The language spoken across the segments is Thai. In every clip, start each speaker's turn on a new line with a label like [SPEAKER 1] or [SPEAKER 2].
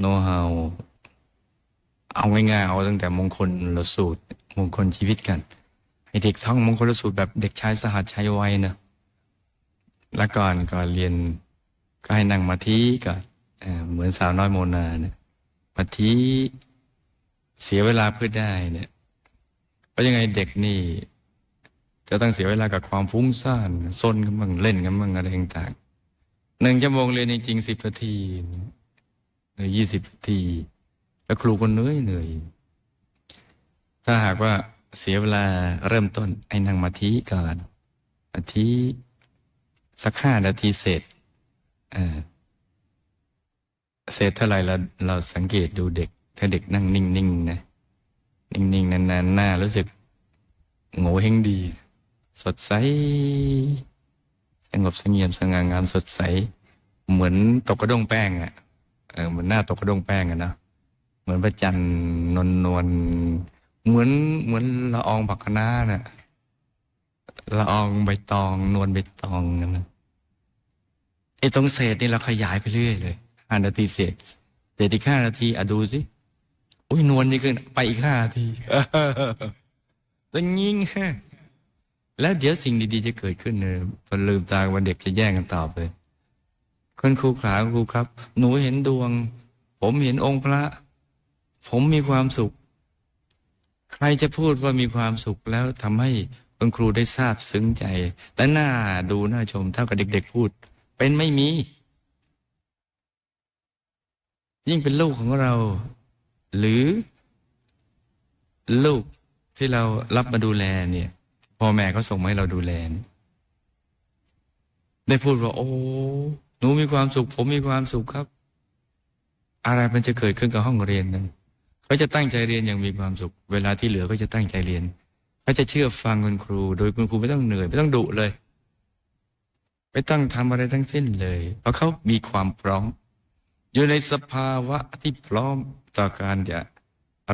[SPEAKER 1] โน้ตฮาวเอาง่ายๆเอาตั้งแต่มงคลลสูตร มงคลชีวิตกันให้เด็กท่องมงคลลสูตรแบบเด็กชายสหัสชัยวัยเนะแล้วก่อนก่อนเรียนก็ให้นั่งมาทีก่อนเอเหมือนสาวน้อยโมนาเนี่ยมาทีเสียเวลาเพื่อได้เนี่ยเพราะยังไงเด็กนี่ จะต้องเสียเวลากับความฟุ้งซ่านซนกันบ้างเล่นกันบ้างอะไรต่างๆหนึ่งชั่วโมงเรียนจริงๆสิบนาที หรือยี่สิบนาที แล้วครูก็เหนื่อยเหนื่อยถ้าหากว่าเสียเวลาเริ่มต้นไอ้นั่งมาทีก่อนมาทีสักห้านาทีเสร็จเสร็จเท่าไหร่เราเราสังเกตดูเด็ก ถ้าเด็กนั่งนิ่งๆนะ นิ่งๆนานๆหน้ารู้สึกโง่เฮงดี สดใสสงบสงี่ยมสง่างามสดใส เหมือนตกกระด้งแป้งอะ่ะ เออเหมือนหน้าตกกระดงแป้งอะนะเหมือนพระจันทร์นวลนวลเหมือนเหมือนละอองผักคะน้าน่ะละอองใบตอง นวลใบตองกันนะไอ้ตรงเศษนี่เราขยายไปเรื่อยเลยห้านาทีเศษเศษอีกห้านาทีอะดูสิอุ้ยนวลนี่ขึ้นไปอีกห้านาทีแล้วยิงฮะแล้วเดี๋ยวสิ่งดี ๆ จะเกิดขึ้นเลยพอลืมตาวันเด็กจะแย่งกันตอบเลย คุณครูขาคุณครูครับ หนูเห็นดวง ผมเห็นองค์พระ ผมมีความสุข ใครจะพูดว่ามีความสุขแล้วทำให้คุณครูได้ทราบซึ้งใจ และน่าดูน่าชมเท่ากับเด็ก ๆ พูด เป็นไม่มี ยิ่งเป็นลูกของเรา หรือ ลูกที่เรารับมาดูแลเนี่ยพ่อแม่เขาส่งมาให้เราดูแลได้พูดว่า โอ้ หนูมีความสุข ผมมีความสุขครับ อะไรมันจะเกิดขึ้นกับห้องเรียนนั้นเขาจะตั้งใจเรียนอย่างมีความสุข เวลาที่เหลือก็จะตั้งใจเรียนเขาจะเชื่อฟังคุณครู โดยคุณครูไม่ต้องเหนื่อย ไม่ต้องดุเลย ไม่ต้องทำอะไรทั้งสิ้นเลย เพราะเขามีความพร้อม อยู่ในสภาวะที่พร้อมต่อการจะ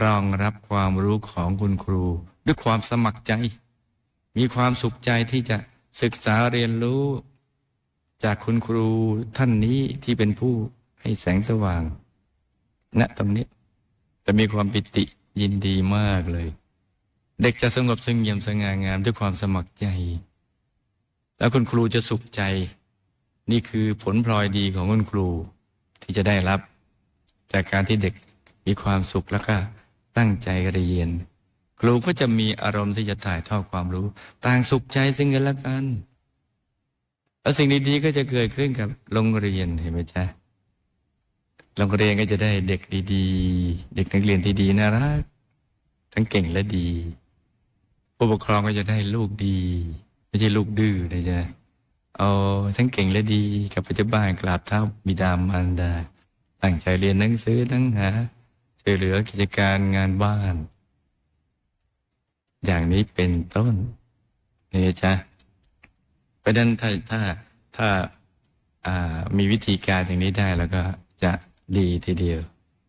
[SPEAKER 1] รองรับความรู้ของคุณครู ด้วยความสมัครใจ มีความสุขใจที่จะศึกษาเรียนรู้ จากคุณครูท่านนี้ที่เป็นผู้ให้แสงสว่างณตรงนี้จะมีความปิติยินดีมากเลย เด็กจะสงบสงเงียมสง่างามด้วยความสมัครใจ แล้วคุณครูจะสุขใจ นี่คือผลพลอยดีของคุณครูที่จะได้รับ จากการที่เด็กมีความสุขแล้วก็ตั้งใจเรียน ครูก็จะมีอารมณ์ที่จะถ่ายทอดความรู้ ต่างสุขใจซึ่งกันและกัน แล้วสิ่งดีๆก็จะเกิดขึ้นกับโรงเรียนเห็นไหมจ๊ะโรงเรียนก็จะได้เด็กดีๆ เด็กนักเรียนที่ดีน่ารักทั้งเก่งและดีผู้ปกครองก็จะได้ลูกดี ไม่ใช่ลูกดื้อนะจ๊ะเอาทั้งเก่งและดีกับไปที่บ้านกราบเท้าบิดามารดาตั้งใจเรียนหนังสือทั้งหาช่วยเหลือกิจการงานบ้าน อย่างนี้เป็นต้นนี่จ๊ะ เพราะฉะนั้นถ้าถ้าถ้าามีวิธีการอย่างนี้ได้แล้วก็จะดีทีเดียว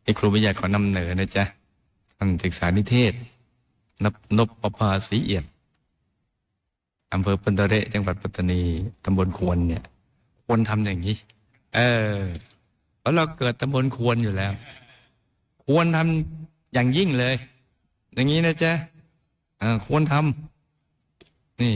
[SPEAKER 1] ไอ้ครูวิทยาขอนำเหนอนะจ๊ะท่านศึกษานิเทศนบนบประภาสีเอียมอำเภอปันตะเระจังหวัดปัตตานีตำบลควรเนี่ย ควรทำอย่างนี้ เออเพราะเราเกิดตำบลควรอยู่แล้ว ควรทำอย่างยิ่งเลย อย่างนี้นะจ๊ะเออควรทำนี่